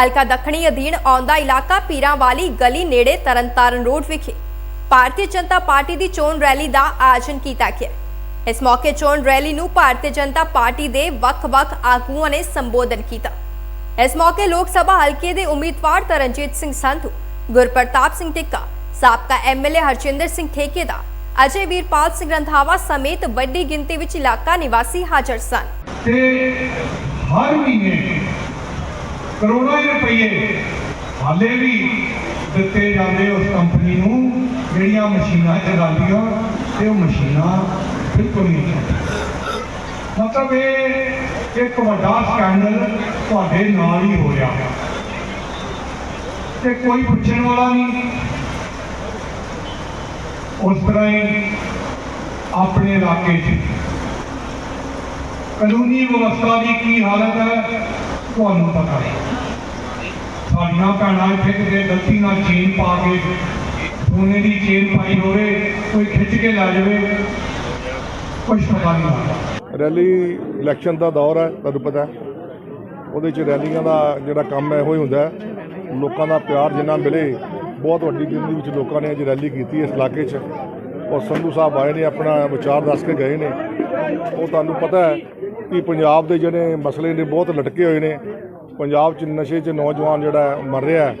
ਹਲਕਾ ਦੱਖਣੀ ਅਧੀਨ ਆਉਂਦਾ ਇਲਾਕਾ ਪੀਰਾਂ ਵਾਲੀ ਗਲੀ ਨੇੜੇ ਤਰਨਤਾਰਨ ਰੋਡ ਵਿਖੇ ਭਾਰਤੀ ਜਨਤਾ ਪਾਰਟੀ ਦੀ ਚੋਣ ਰੈਲੀ ਦਾ ਆਯੋਜਨ ਕੀਤਾ ਗਿਆ। ਇਸ ਮੌਕੇ ਚੋਣ ਰੈਲੀ ਨੂੰ ਭਾਰਤੀ ਜਨਤਾ ਪਾਰਟੀ ਦੇ ਵੱਖ-ਵੱਖ ਆਗੂਆਂ ਨੇ ਸੰਬੋਧਨ ਕੀਤਾ। ਇਸ ਮੌਕੇ ਲੋਕ ਸਭਾ ਹਲਕੇ ਦੇ ਉਮੀਦਵਾਰ ਤਰਨਜੀਤ ਸਿੰਘ ਸੰਧੂ, ਗੁਰਪ੍ਰਤਾਪ ਸਿੰਘ ਟਿੱਕਾ, ਸਾਬਕਾ ਐਮਐਲਏ ਹਰਜਿੰਦਰ ਸਿੰਘ ਠੇਕੇਦਾਰ ਅਜੇ ਵੀਰਪਾਲ ਸਿੰਘ ਰੰਧਾਵਾ ਸਮੇਤ ਵੱਡੀ ਗਿਣਤੀ ਵਿੱਚ ਇਲਾਕਾ ਨਿਵਾਸੀ ਹਾਜ਼ਰ ਸਨ। ਤੇ ਹਰ ਮਹੀਨੇ ਕਰੋੜਾਂ ਹੀ ਰੁਪਏ ਹਾਲੇ ਵੀ ਦਿੱਤੇ ਜਾਂਦੇ ਉਸ ਕੰਪਨੀ ਨੂੰ, ਜਿਹੜੀਆਂ ਮਸ਼ੀਨਾਂ ਚਲਾਉਂਦੀਆਂ ਤੇ ਉਹ ਮਸ਼ੀਨਾਂ ਬਿਲਕੁਲ ਨਹੀਂ ਮਤਲਬ ਇਹ ਇੱਕ ਵੱਡਾ ਸਕੈਂਡਲ ਤੁਹਾਡੇ ਨਾਲ ਹੀ ਹੋ ਰਿਹਾ। ਤੇ ਕੋਈ ਪੁੱਛਣ ਵਾਲਾ ਨਹੀਂ। ਉਸ ਤਰ੍ਹਾਂ ਹੀ ਆਪਣੇ ਇਲਾਕੇ 'ਚ। ਕਾਨੂੰਨੀ ਵਿਵਸਥਾ ਦੀ ਕੀ ਹਾਲਤ ਹੈ? ਤੁਹਾਨੂੰ ਪਤਾ ਹੈ। ਸਾਡੀਆਂ ਭੈਣਾਂ ਇੱਥੇ ਕਿਤੇ ਗਲਤੀ ਨਾਲ ਚੇਨ ਪਾ ਕੇ ਸੋਨੇ ਦੀ ਚੇਨ ਪਾਈ ਹੋਵੇ, ਕੋਈ ਖਿੱਚ ਕੇ ਲੈ ਜਾਵੇ ਕੁਝ ਪਤਾ ਨਹੀਂ ਲੱਗਦਾ। ਰੈਲੀ ਇਲੈਕਸ਼ਨ ਦਾ ਦੌਰ ਹੈ, ਤੁਹਾਨੂੰ ਪਤਾ ਉਹਦੇ 'ਚ ਰੈਲੀਆਂ ਦਾ ਜਿਹੜਾ ਕੰਮ ਹੈ, ਉਹ ਹੀ ਹੁੰਦਾ ਲੋਕਾਂ ਦਾ ਪਿਆਰ ਜਿੰਨਾ ਮਿਲੇ, ਬਹੁਤ ਵੱਡੀ ਗਿਣਤੀ ਵਿੱਚ ਲੋਕਾਂ ਨੇ ਅੱਜ ਰੈਲੀ ਕੀਤੀ ਇਸ ਇਲਾਕੇ 'ਚ। ਔਰ ਸੰਧੂ ਸਾਹਿਬ ਆਏ ਨੇ, ਆਪਣਾ ਵਿਚਾਰ ਦੱਸ ਕੇ ਗਏ ਨੇ। ਉਹ ਤੁਹਾਨੂੰ ਪਤਾ ਹੈ ਕਿ ਪੰਜਾਬ ਦੇ ਜਿਹੜੇ ਮਸਲੇ ਨੇ ਬਹੁਤ ਲਟਕੇ ਹੋਏ ਨੇ। ਪੰਜਾਬ 'ਚ ਨਸ਼ੇ 'ਚ ਨੌਜਵਾਨ ਜਿਹੜਾ ਮਰ ਰਿਹਾ ਹੈ।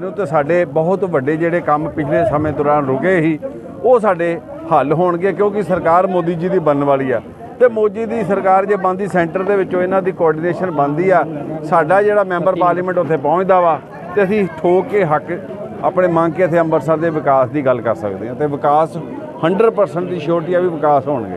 ਨੂੰ ਤੇ ਸਾਡੇ ਬਹੁਤ ਵੱਡੇ ਜਿਹੜੇ ਕੰਮ ਪਿਛਲੇ ਸਮੇਂ ਦੌਰਾਨ ਰੁਕੇ ਸੀ, ਉਹ ਸਾਡੇ ਹੱਲ ਹੋਣਗੇ ਕਿਉਂਕਿ ਸਰਕਾਰ ਮੋਦੀ ਜੀ ਦੀ ਬਣਨ ਵਾਲੀ ਆ। ਤੇ ਮੋਦੀ ਦੀ ਸਰਕਾਰ ਜੇ ਬਣਦੀ, ਸੈਂਟਰ ਦੇ ਵਿੱਚੋਂ ਇਹਨਾਂ ਦੀ ਕੋਆਰਡੀਨੇਸ਼ਨ ਬਣਦੀ ਆ, ਸਾਡਾ ਜਿਹੜਾ ਮੈਂਬਰ ਪਾਰਲੀਮੈਂਟ ਉੱਥੇ ਪਹੁੰਚਦਾ ਵਾ, ਤੇ ਅਸੀਂ ਠੋਕ ਕੇ ਹੱਕ ਆਪਣੇ ਮੰਗ ਕੇ ਇੱਥੇ ਅੰਮ੍ਰਿਤਸਰ ਦੇ ਵਿਕਾਸ ਦੀ ਗੱਲ ਕਰ ਸਕਦੇ ਹਾਂ। ਤੇ ਵਿਕਾਸ 100% ਦੀ ਸ਼ੋਰਟੀ ਆ ਵੀ ਵਿਕਾਸ ਹੋਣਗੇ।